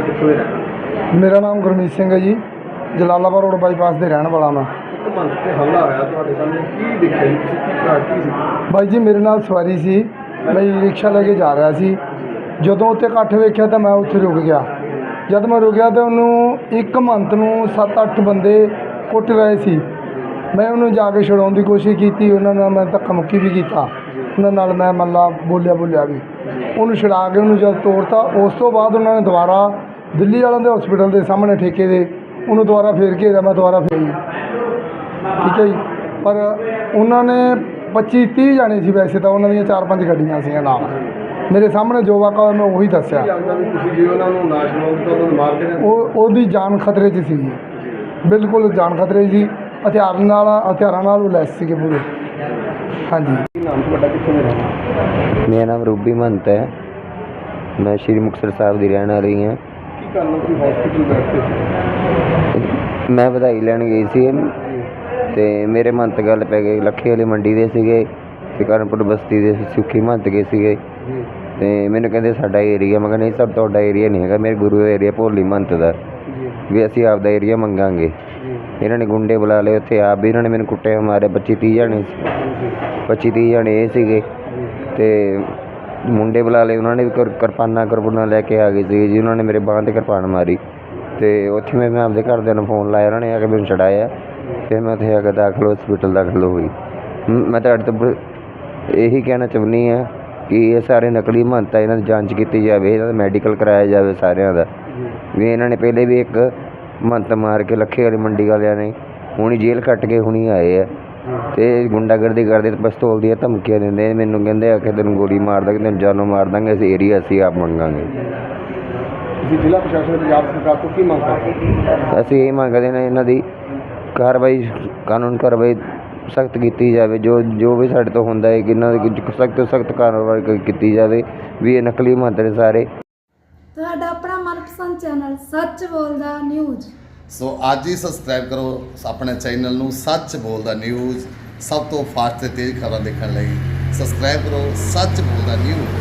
ਕਿੱਥੋਂ ਦੇ ਰਹਿਣਾ ਮੇਰਾ ਨਾਮ ਗੁਰਮੀਤ ਸਿੰਘ ਹੈ ਜੀ। ਜਲਾਲਾਬਾਦ ਰੋਡ ਬਾਈਪਾਸ ਦੇ ਰਹਿਣ ਵਾਲਾ ਮੈਂ। ਇੱਕ ਮੰਨ ਤੇ ਹਮਲਾ ਹੋਇਆ ਤੁਹਾਡੇ ਸਾਹਮਣੇ। ਕੀ ਦੇਖਿਆ ਜੀ ਤੁਸੀਂ? ਕੀ ਕਰਾ ਕੀ ਸੀ? ਬਾਈ ਜੀ ਮੇਰੇ ਨਾਲ ਸਵਾਰੀ ਸੀ। ਮੈਂ ਰਿਕਸ਼ਾ ਲੈ ਕੇ ਜਾ ਰਿਹਾ ਸੀ। ਜਦੋਂ ਉੱਥੇ ਇਕੱਠ ਵੇਖਿਆ ਤਾਂ ਮੈਂ ਉੱਥੇ ਰੁਕ ਗਿਆ। ਜਦ ਮੈਂ ਰੁਕਿਆ ਤਾਂ ਉਹਨੂੰ ਇੱਕ ਮੰਤ ਨੂੰ 7-8 ਬੰਦੇ ਕੁੱਟ ਰਹੇ ਸੀ। ਮੈਂ ਉਹਨੂੰ ਜਾ ਕੇ ਛਡਾਉਣ ਦੀ ਕੋਸ਼ਿਸ਼ ਕੀਤੀ। ਉਹਨਾਂ ਨਾਲ ਮੈਂ ਧੱਕਾ ਮੁੱਕੀ ਵੀ ਕੀਤਾ। ਉਹਨਾਂ ਨਾਲ ਮੈਂ ਮੱਲਾ ਬੋਲਿਆ ਬੋਲਿਆ ਵੀ। ਉਹਨੂੰ ਛੁਡਾ ਕੇ ਉਹਨੂੰ ਜਦ ਤੋੜਤਾ, ਉਸ ਤੋਂ ਬਾਅਦ ਉਹਨਾਂ ਨੇ ਦੁਬਾਰਾ ਦਿੱਲੀ ਵਾਲਿਆਂ ਦੇ ਹਸਪੀਟਲ ਦੇ ਸਾਹਮਣੇ ਠੇਕੇ ਦੇ ਉਹਨੂੰ ਦੁਬਾਰਾ ਫੇਰ ਘੇਰਿਆ, ਮੈਂ ਦੁਬਾਰਾ ਫੇਰ ਠੀਕ ਹੈ ਜੀ? ਪਰ ਉਹਨਾਂ ਨੇ 25 30 ਜਾਣੇ ਸੀ ਵੈਸੇ ਤਾਂ ਉਹਨਾਂ ਦੀਆਂ 4-5 ਗੱਡੀਆਂ ਸੀਗੀਆਂ ਨਾਲ। ਮੇਰੇ ਸਾਹਮਣੇ ਜੋ ਵਾਕਾ ਹੋਇਆ ਮੈਂ ਉਹੀ ਦੱਸਿਆ। ਉਹ, ਉਹਦੀ ਜਾਨ ਖਤਰੇ 'ਚ ਸੀ ਬਿਲਕੁਲ ਜਾਨ ਖਤਰੇ 'ਚ ਸੀ। ਹਥਿਆਰ ਨਾਲ, ਹਥਿਆਰਾਂ ਨਾਲ ਉਹ ਲੈਸ ਸੀਗੇ ਪੂਰੇ। ਹਾਂਜੀ। ਕੀ ਨਾਮ ਤੁਹਾਡਾ? ਕਿੱਥੋਂ ਦੇ ਰਹਿਣਾ ਮੇਰਾ ਨਾਮ ਰੂਬੀ ਮਹੰਤ ਹੈ। ਮੈਂ ਸ਼੍ਰੀ ਮੁਕਤਸਰ ਸਾਹਿਬ ਦੀ ਰਹਿਣ ਵਾਲੀ ਹਾਂ। ਕੀ ਕਰਨਾ ਤੁਸੀਂ ਹਸਪੀਟਲ ਬੈਠੇ ਸੀ? ਮੈਂ ਵਧਾਈ ਲੈਣ ਗਈ ਸੀ। ਤੇ ਮੇਰੇ ਮਹੰਤ ਗੱਲ ਪੈ ਗਈ। ਲੱਖੇ ਵਾਲੀ ਮੰਡੀ ਦੇ ਸੀਗੇ ਤੇ ਕਰਨਪੁਰ ਬਸਤੀ ਦੇ ਸੁੱਖੀ ਮਹੰਤ ਗਏ ਸੀਗੇ। ਜੀ। ਤੇ ਮੈਨੂੰ ਕਹਿੰਦੇ ਸਾਡਾ ਏਰੀਆ ਮੈਂ ਕਿਹਾ ਨਹੀਂ ਸਰ ਤੁਹਾਡਾ ਏਰੀਆ ਨਹੀਂ ਹੈਗਾ। ਮੇਰੇ ਗੁਰੂ ਦਾ ਏਰੀਆ ਭੋਲੀ ਮਹੰਤ ਦਾ। ਜੀ। ਵੀ ਅਸੀਂ ਆਪਦਾ ਏਰੀਆ ਮੰਗਾਂਗੇ। ਇਹਨਾਂ ਨੇ ਗੁੰਡੇ ਬੁਲਾ ਲਏ ਉੱਥੇ, ਆਪ ਵੀ ਇਹਨਾਂ ਨੇ ਮੈਨੂੰ ਕੁੱਟਿਆ, ਮਾਰਿਆ 25 30 ਜਾਣੇ ਸੀ। 25 30 ਜਾਣੇ ਇਹ ਸੀਗੇ। ਤੇ ਮੁੰਡੇ ਬੁਲਾ ਲਏ, ਉਹਨਾਂ ਨੇ ਵੀ ਕਿਰ- ਕਿਰਪਾਨਾਂ ਕਿਰਪਾਨਾਂ ਲੈ ਕੇ ਆ ਗਏ ਸੀ ਜੀ, ਉਹਨਾਂ ਨੇ ਮੇਰੇ ਬਾਂਹ ਤੇ ਕਿਰਪਾਨ ਮਾਰੀ। ਤੇ ਉੱਥੇ ਮੈਂ ਮੈਂ ਆਪਦੇ ਘਰਦਿਆਂ ਨੂੰ ਫੋਨ ਲਾਇਆ, ਉਹਨਾਂ ਨੇ ਆ ਕੇ ਮੈਨੂੰ ਛਡਾਇਆ। ਫਿਰ ਮੈਂ ਉੱਥੇ ਆ ਕੇ ਦਾਖਲ ਹਸਪੀਟਲ ਦਾਖਲ ਹੋਈ। ਮ- ਮੈਂ ਤੁਹਾਡੇ ਤੋਂ ਬ- ਇਹੀ ਕਹਿਣਾ ਚਾਹੁੰਦੀ ਆ ਕਿ ਇਹ ਸਾਰੇ ਨਕਲੀ ਮਹੰਤ ਆ ਇਹਨਾਂ ਦੀ ਜਾਂਚ ਕੀਤੀ ਜਾਵੇ, ਇਹਨਾਂ ਦਾ ਮੈਡੀਕਲ ਕਰਾਇਆ ਜਾਵੇ ਸਾਰਿਆਂ ਦਾ। ਵੀ ਇਹਨਾਂ ਨੇ ਪਹਿਲੇ ਵੀ ਇੱਕ ਮੰਤ ਮਾਰ ਕੇ ਲੱਖੇ ਵਾਲੀ ਮੰਡੀ ਵਾਲਿਆਂ ਨੇ ਹੁਣੀ ਜੇਲ੍ਹ ਕੱਟ ਕੇ ਹੁਣੀ ਆਏ ਆ। ਤੇ ਗੁੰਡਾਗਰਦੀ ਕਰਦੇ ਤੇ ਪਿਸਤੌਲ ਦੀਆਂ ਧਮਕੀਆਂ ਦਿੰਦੇ ਮੈਨੂੰ ਕਹਿੰਦੇ ਆ ਕਿ ਤੈਨੂੰ ਗੋਲੀ ਮਾਰ ਦਾਂਗੇ ਤੈਨੂੰ ਜਾਨੋਂ ਮਾਰ ਦਾਂਗੇ ਅਸੀਂ ਏਰੀਆ ਅਸੀਂ ਆਪ ਮੰਗਾਂਗੇ। ਤੁਸੀਂ ਜ਼ਿਲ੍ਹਾ ਪ੍ਰਸ਼ਾਸਨ ਪੰਜਾਬ ਸਰਕਾਰ ਤੋਂ ਕੀ ਮੰਗ ਕਰਦੇ ਅਸੀਂ ਇਹ ਮੰਗਦੇ ਨੇ ਇਹਨਾਂ ਦੀ ਕਾਰਵਾਈ ਕਾਨੂੰਨ ਕਾਰਵਾਈ ਸਖਤ ਕੀਤੀ ਜਾਵੇ। ਜੋ ਜੋ ਵੀ ਸਾਡੇ ਤੋਂ ਹੁੰਦਾ ਹੈ ਕਿ ਇਹਨਾਂ ਦੀ ਸਖਤ ਸਖਤ ਕਾਰਵਾਈ ਕੀਤੀ ਜਾਵੇ ਵੀ ਇਹ ਨਕਲੀ ਮਹੰਤ ਨੇ ਸਾਰੇ। ਤੁਹਾਡਾ ਆਪਣਾ ਮਨਪਸੰਦ ਚੈਨਲ ਸੱਚ ਬੋਲਦਾ ਨਿਊਜ਼। ਸੋ ਅੱਜ ਹੀ ਸਬਸਕ੍ਰਾਈਬ ਕਰੋ ਆਪਣੇ ਚੈਨਲ ਨੂੰ ਸੱਚ ਬੋਲਦਾ ਨਿਊਜ਼, ਸਭ ਤੋਂ ਫਾਸਟ ਤੇ ਤੇਜ਼ ਖਬਰਾਂ ਦੇਖਣ ਲਈ। ਸਬਸਕ੍ਰਾਈਬ ਕਰੋ ਸੱਚ ਬੋਲਦਾ ਨਿਊਜ਼।